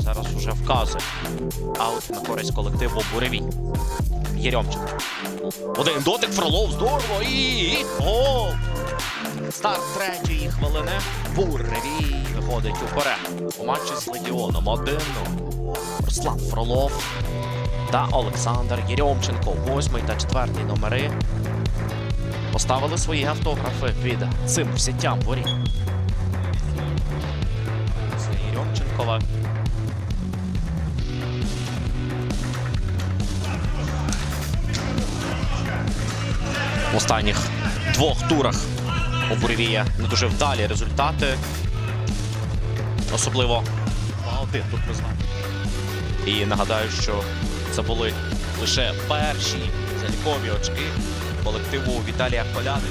Зараз уже вказує. Аут на користь колективу Буревій. Єрьомченко. Один дотик Фролов. Здорово. І, гол. Старт третьої хвилини. Буревій виходить уперед. У матчі з Легіоном 1 Руслан Фролов та Олександр Єрьомченко. Восьмий та четвертий номери. Поставили свої автографи під цим сіттям воріт. Це Єрьомченкова. В останніх двох турах у Буревія не дуже вдалі результати. Особливо 2-1 тут ми знаємо. І нагадаю, що це були лише перші залікові очки колективу Віталія Коляни.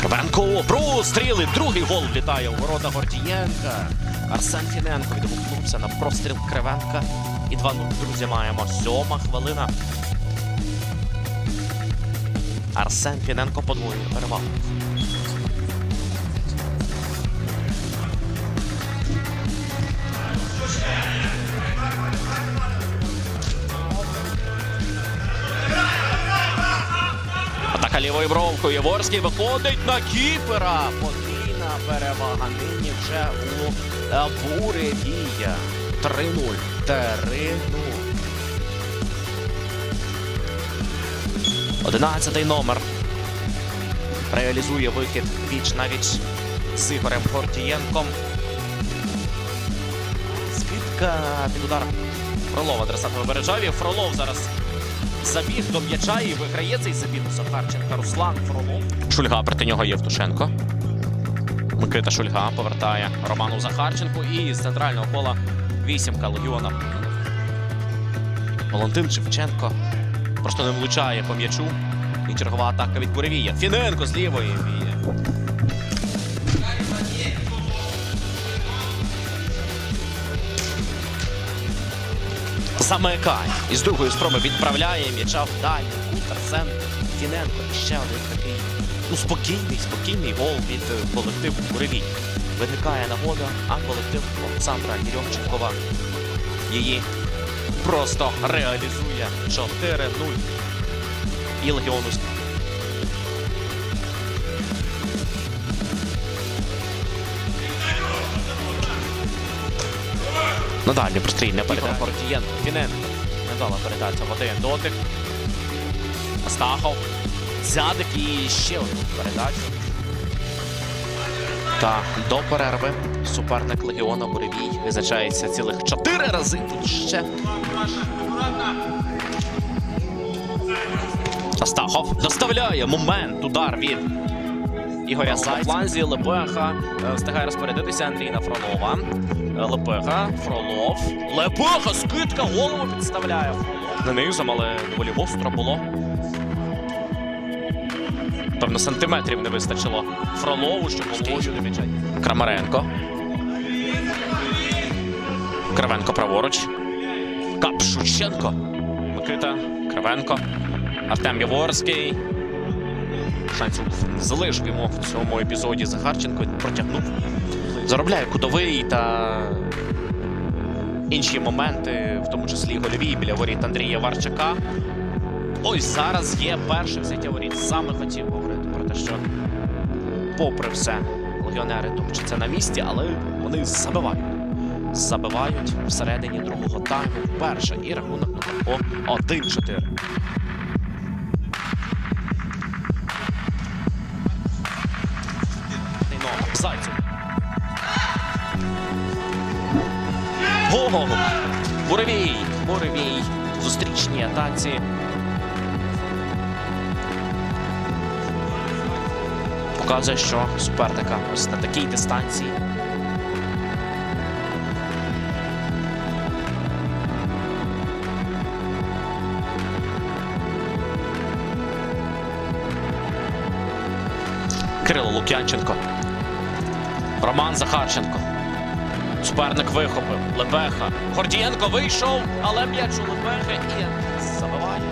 Кривенко простріли. Другий гол влітає у ворота Гордієнка. Арсен Фіненко відгукнувся на простріл Кривенка. І 2-0, друзі, маємо. Сьома хвилина. Арсен Фіненко подвоює перевагу. Лівою. Єворський виходить на кіпера. Подвійна перевага. Нині вже у Буревія. 3-0. 3-0. Одинадцятий номер. Реалізує вихід віч на віч з Ігорем Гордієнком. Скидка під удар Фролова адресат випереджає. Фролов зараз забіг до м'яча і виграє цей забіг у Захарченка. Руслан Фролов. Шульга проти нього Євтушенко. Микита Шульга повертає Роману Захарченку і з центрального кола вісімка легіона. Валентин Шевченко просто не влучає по м'ячу. І чергова атака від Буревія. Фіненко з лівої Замикає. І з другої спроби відправляє м'яча в дальній кут Арсен Фіненко. І ще один такий ну, спокійний, спокійний гол від е, колективу Буревій. Виникає нагода, а колектив Олександра Єрьомченкова її просто реалізує 4-0. І легіону Ну далі прострій не передає. Гордієнко. Фіненко. Недала передача в один дотик. Астахов. Зядик і ще одну передачу. Та до перерви суперник Легіона Буревій визначається цілих чотири рази. Тут ще. Астахов доставляє момент. Удар від Ігоря Зайця. Фланзі Лепеха е, встигає розпорядитися Андріна Фролова. Лепеха, Фролов. Лепеха, скидка, голову підставляє. Не низом, але доволі гостро було. Певно, сантиметрів не вистачило Фролову, щоб не м'яча. Крамаренко. Кривенко праворуч. Капшученко. Микита Кривенко. Артем Яворський. Шансів залишив йому в цьому епізоді Захарченко. Протягнув. Заробляє кутовий та інші моменти, в тому числі гольові біля воріт Андрія Варчака. Ось зараз є перше взяття воріт. Саме хотів говорити про те, що, попри все, легіонери топчаться на місці, але вони забивають. Забивають всередині другого тайму вперше. І рахунок на тако 1-4. номер. Зайцев. Гогол. Буревій. Буревій. Зустрічні атаці. Показує, що суперника ось на такій дистанції. Кирило Лук'янченко. Роман Захарченко. Суперник вихопив. Лебеха. Гордієнко вийшов, але м'яч у Лебехи і забиває.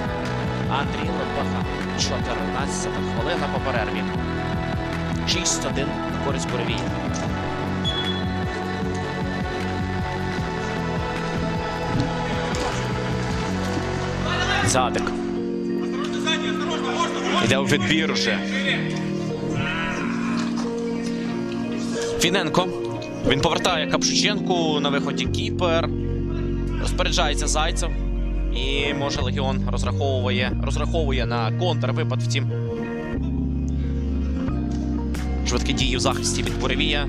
Андрій Лебеха. 14 хвилина по перерві. 6-1 користь Буревій. Задик. Йде у відбір уже. Фіненко. Він повертає Капшученку на виході кіпер. Розпоряджається зайцем. І може Легіон розраховує, розраховує на контрвипад, втім. Швидкі дії в захисті від Буревія.